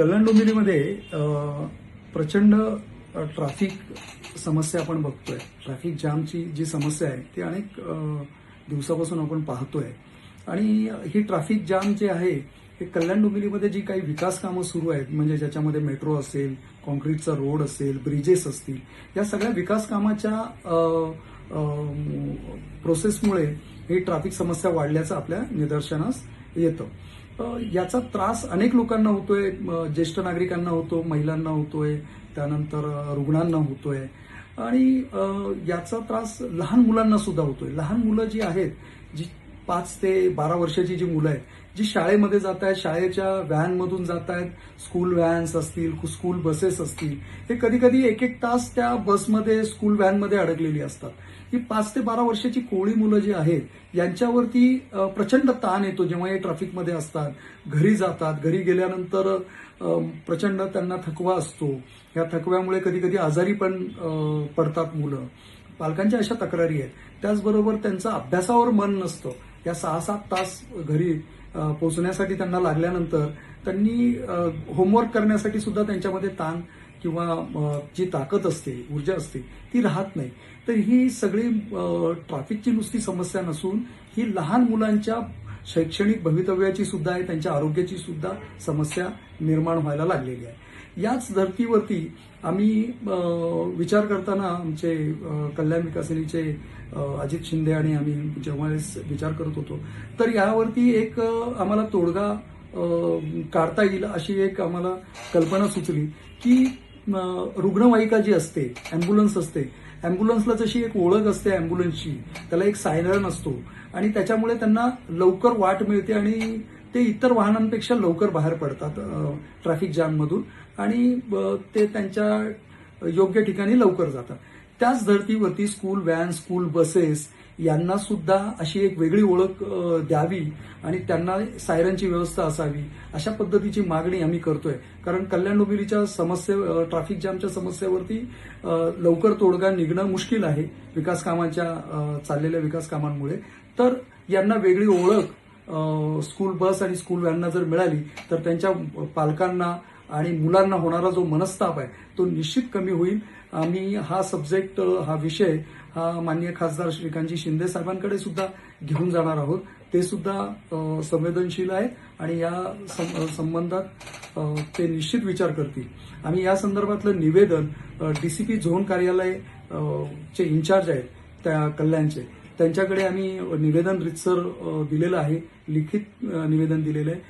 कल्याण डोंबिवलीमध्ये प्रचंड ट्रॅफिक समस्या आपण बघतोय. ट्रॅफिक जामची जी समस्या आहे ती अनेक दिवसापासून आपण पाहतोय. आणि ही ट्रॅफिक जाम जे आहे हे कल्याण डोंबिवलीमध्ये जी काही विकास कामं सुरू आहेत म्हणजे ज्याच्यामध्ये मेट्रो असेल कॉन्क्रीटचा रोड असेल ब्रिजेस असतील या सगळ्या विकास कामाच्या प्रोसेसमुळे ही ट्रॅफिक समस्या वाढल्याचं आपल्या निदर्शनास येतं. याचा त्रास अनेक लोकांना होतोय. ज्येष्ठ नागरिकांना होतो महिलांना होतोय त्यानंतर रुग्णांना होतोय. आणि याचा त्रास लहान मुलांना सुद्धा होतोय. लहान मुलं जी आहेत जी पाच ते बारा वर्षाची जी मुलं आहेत जी शाळेमध्ये जात आहेत शाळेच्या व्हॅनमधून जात आहेत स्कूल व्हॅन्स असतील स्कूल बसेस असतील हे कधी कधी एक एक तास त्या बसमध्ये स्कूल व्हॅनमध्ये अडकलेली असतात. ही पाच ते बारा वर्षाची कोळी मुलं जी आहेत यांच्यावरती प्रचंड ताण येतो जेव्हा हे ट्रॅफिकमध्ये असतात. घरी जातात. घरी गेल्यानंतर प्रचंड त्यांना थकवा असतो. या थकव्यामुळे कधी कधी आजारी पण पडतात मुलं. पालकांच्या अशा तक्रारी आहेत. त्याचबरोबर त्यांचं अभ्यासावर मन नसतं. या सहा सात तास घरी पोहोचण्यासाठी त्यांना लागल्यानंतर त्यांनी होमवर्क करण्यासाठी सुद्धा त्यांच्यामध्ये ताण किंवा जी ताकद असते ऊर्जा असते ती राहत नाही. तर ही सगळी ट्रॅफिकची नुसती समस्या नसून ही लहान मुलांच्या शैक्षणिक भवितव्याची सुद्धा आहे त्यांच्या आरोग्याची सुद्धा समस्या निर्माण व्हायला लागलेली आहे. याच धर्तीवरती आम्ही विचार करताना आमचे कल्याण विकासनीचे अजित शिंदे आणि आम्ही जेव्हा विचार करत होतो तर यावरती एक आम्हाला तोडगा काढता येईल अशी एक आम्हाला कल्पना सुचली की रुग्णवाहिका जी असते अँब्युलन्स असते अँब्युलन्सला जशी एक ओळख असते अँब्युलन्सची त्याला एक सायरन असतो. आणि त्याच्यामुळे त्यांना लवकर वाट मिळते आणि ते इतर वाहनांपेक्षा लवकर बाहेर पडतात ट्रॅफिक जाममधून आणि ते त्यांच्या योग्य ठिकाणी लवकर जातात. त्याच धर्तीवरती स्कूल व्हॅन स्कूल बसेस यांना सुद्धा अशी एक वेगळी ओळख द्यावी आणि त्यांना सायरनची व्यवस्था असावी. अशा पद्धतीची मागणी आम्ही करतोय. कारण कल्याण डोंबिवलीच्या समस्ये ट्रॅफिक जामच्या समस्येवरती लवकर तोडगा निघणं मुश्किल आहे विकास कामाच्या चाललेल्या विकास कामांमुळे तर यांना वेगळी ओळख स्कूल बस आणि स्कूल व्हॅनना जर मिळाली तर त्यांच्या पालकांना आणि मुलांना होणारा जो मनस्ताप आहे तो निश्चित कमी होईल. आम्ही हा सब्जेक्ट हा विषय हा माननीय खासदार श्रीकांतजी शिंदे साहेबांकडे सुद्धा घेऊन जाणार आहोत. ते सुद्धा संवेदनशील आहेत आणि या सं- संबंधात ते निश्चित विचार करतील. आम्ही या संदर्भातलं निवेदन डीसीपी झोन कार्यालय चे इन्चार्ज आहेत त्या कल्याणचे. त्यांच्याकडे आम्ही निवेदन रितसर दिलेलं आहे लिखित निवेदन दिलेलं आहे.